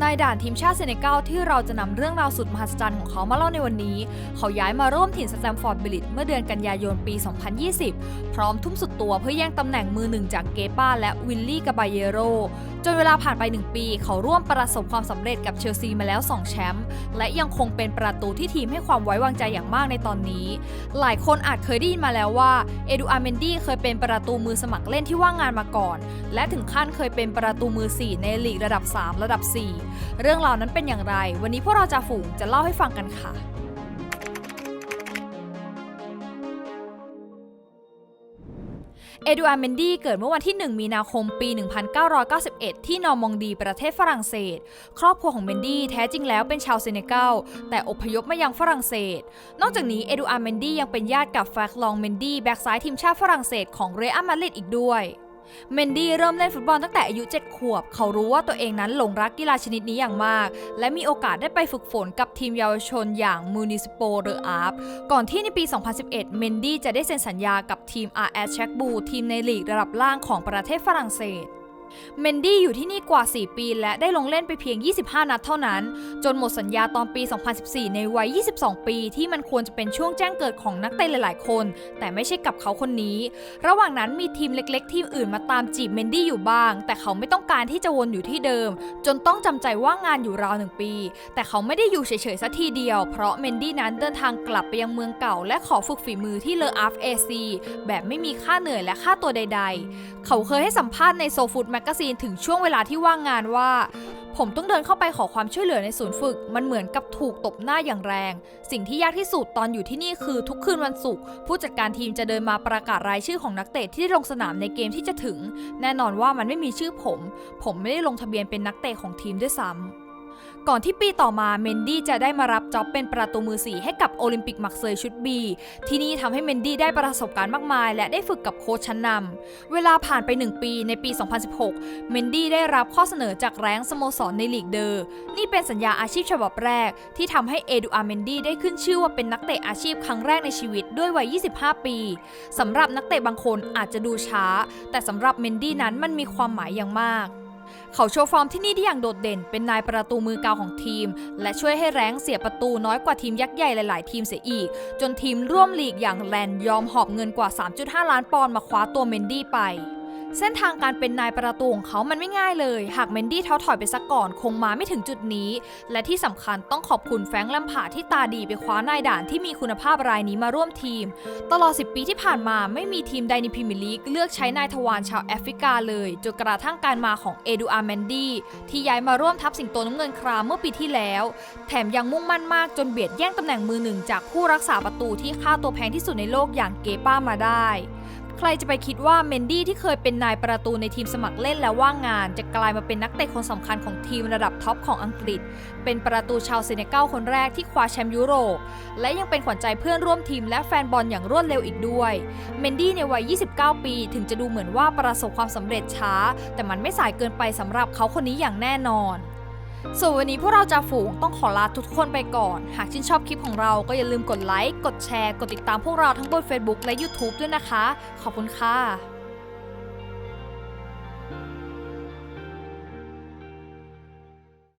นายด่านทีมชาติเซเนกัลที่เราจะนำเรื่องราวสุดมหัศจรรย์ของเขามาเล่าในวันนี้ เขาย้ายมาร่วมถิ่นสแตมฟอร์ดบริดเมื่อเดือนกันยายนปี 2020 พร้อมทุ่มสุดตัวเพื่อแย่งตำแหน่งมือหนึ่งจากเกป้าและวิลลี่กาบาเยโรจนเวลาผ่านไป 1 ปี เขาร่วมประสบความสำเร็จกับเชลซีมาแล้ว 2 แชมป์และยังคงเป็นประตูที่ทีมให้ความไว้วางใจอย่างมากในตอนนี้ หลายคนอาจเคยได้ยินมาแล้วว่าเอดูอาร์เมนดี้เคยเป็นประตูมือสมัครเล่นที่ว่างงานมาก่อน และถึงขั้นเคยเป็นประตูมือ 4 ในลีกระดับ 3 ระดับ 4เรื่องราวนั้นเป็นอย่างไร วันนี้พวกเราจะฝูงจะเล่าให้ฟังกันค่ะ เอดูอาร์เมนดี้เกิดเมื่อวันที่ 1 มีนาคมปี 1991 ที่นอร์มองดีประเทศฝรั่งเศส ครอบครัวของเมนดี้แท้จริงแล้วเป็นชาวเซเนกัลแต่อพยพมายังฝรั่งเศส นอกจากนี้เอดูอาร์เมนดี้ยังเป็นญาติกับแฟกลองเมนดี้แบ็กซ้ายทีมชาติฝรั่งเศสของเรอัลมาดริดอีกด้วย เมนดี้เริ่มเล่นฟุตบอลตั้งแต่อายุ 7 ขวบ เขารู้ว่าตัวเองนั้นหลงรักกีฬาชนิดนี้อย่างมาก และมีโอกาสได้ไปฝึกฝนกับทีมเยาวชนอย่างมูนิสโปเรอาร์ฟก่อนที่ในปี 2011 เมนดี้จะได้เซ็นสัญญากับทีม RS แชกบูทีมในลีกระดับล่างของประเทศฝรั่งเศส เมนดี้อยู่ที่นี่กว่า 4 ปีและได้ลงเล่นไปเพียง 25 นัดเท่านั้น จนหมดสัญญาตอนปี 2014 ในวัย 22 ปีที่มันควรจะเป็นช่วงแจ้งเกิดของนักเตะหลาย ๆ คน แต่ไม่ใช่กับเขาคนนี้ ระหว่างนั้นมีทีมเล็ก ๆ ทีมอื่นมาตามจีบเมนดี้อยู่บ้าง แต่เขาไม่ต้องการที่จะวนอยู่ที่เดิม จนต้องจำใจว่างงานอยู่ราวหนึ่งปี แต่เขาไม่ได้อยู่เฉย ๆ สัทีเดียว เพราะเมนดี้นั้นเดินทางกลับไปยังเมืองเก่า และขอฝึกฝีมือที่เลออาฟเอซีแบบไม่มีค่าเหนื่อยและค่าตัวใด ๆ เขาเคยให้สัมภาษณ์ในโซฟูดแมกกาซีนถึงช่วงเวลาที่ว่างงานว่า ผมต้องเดินเข้าไปขอความช่วยเหลือในศูนย์ฝึก มันเหมือนกับถูกตบหน้าอย่างแรง สิ่งที่ยากที่สุดตอนอยู่ที่นี่คือทุกคืนวันศุกร์ผู้จัดการทีมจะเดินมาประกาศรายชื่อของนักเตะที่ได้ลงสนามในเกมที่จะถึง แน่นอนว่ามันไม่มีชื่อผม ผมไม่ได้ลงทะเบียนเป็นนักเตะของทีมด้วยซ้ำ ก่อนที่ปีต่อมาเมนดี้จะได้มารับจ็อบเป็นประตูมือสีให้กับโอลิมปิกมักเซยชุดบีที่นี่ทำให้เมนดี้ได้ประสบการณ์มากมาย และได้ฝึกกับโค้ชชั้นนำเวลาผ่านไป 1 ปีในปี 2016 เมนดี้ได้รับข้อเสนอจากแรงสโมสรในลีกเดอร์ นี่เป็นสัญญาอาชีพฉบับแรก ที่ทำให้เอดูอาร์เมนดี้ได้ขึ้นชื่อว่าเป็นนักเตะอาชีพครั้งแรกในชีวิตด้วยวัย 25 ปีสำหรับนักเตะบางคนอาจจะดูช้า แต่สำหรับเมนดี้นั้นมันมีความหมายอย่างมาก เขาโชว์ฟอร์มที่นี่ได้อย่างโดดเด่น เป็นนายประตูมือเกาของทีม และช่วยให้แรงเสียประตูน้อยกว่าทีมยักษ์ใหญ่หลาย ๆ ทีมเสียอีก จนทีมร่วมลีกอย่างแลนยอมหอบเงินกว่า 3.5 ล้านปอนด์มาคว้าตัวเมนดี้ไป เส้นทางการเป็นนายประตูของเขามันไม่ง่ายเลย หากเมนดี้เท้อถอยไปซะก่อนคงมาไม่ถึงจุดนี้ และที่สำคัญต้องขอบคุณแฟรงค์แลมพาที่ตาดีไปคว้านายด่านที่มีคุณภาพรายนี้มาร่วมทีม ตลอด 10 ปีที่ผ่านมาไม่มีทีมใดในพรีเมียร์ลีกเลือกใช้นายทวารชาวแอฟริกาเลยจนกระทั่งการมาของเอดูอาร์แมนดี้ที่ย้ายมาร่วมทัพสิงโตน้ำเงินครามเมื่อปีที่แล้ว แถมยังมุ่งมั่นมากจนเบียดแย่งตำแหน่งมือหนึ่งจากผู้รักษาประตูที่ค่าตัวแพงที่สุดในโลกอย่างเกป้ามาได้ ใครจะไปคิดว่าเมนดี้ที่เคยเป็นนายประตูในทีมสมัครเล่นและว่างงาน จะกลายมาเป็นนักเตะคนสำคัญของทีมระดับท็อปของอังกฤษ เป็นประตูชาวเซเนกัลคนแรกที่คว้าแชมป์ยุโรป และยังเป็นขวัญใจเพื่อนร่วมทีมและแฟนบอลอย่างรวดเร็วอีกด้วย เมนดี้ในวัย 29 ปี ถึงจะดูเหมือนว่าประสบความสำเร็จช้า แต่มันไม่สายเกินไปสำหรับเขาคนนี้อย่างแน่นอน ส่วนวันนี้พวกเราจะฝูงต้องขอลาทุกคนไปก่อน หากชื่นชอบคลิปของเราก็อย่าลืมกดไลค์ กดแชร์ กดติดตามพวกเราทั้งบน Facebook และ YouTube ด้วยนะคะ ขอบคุณค่ะ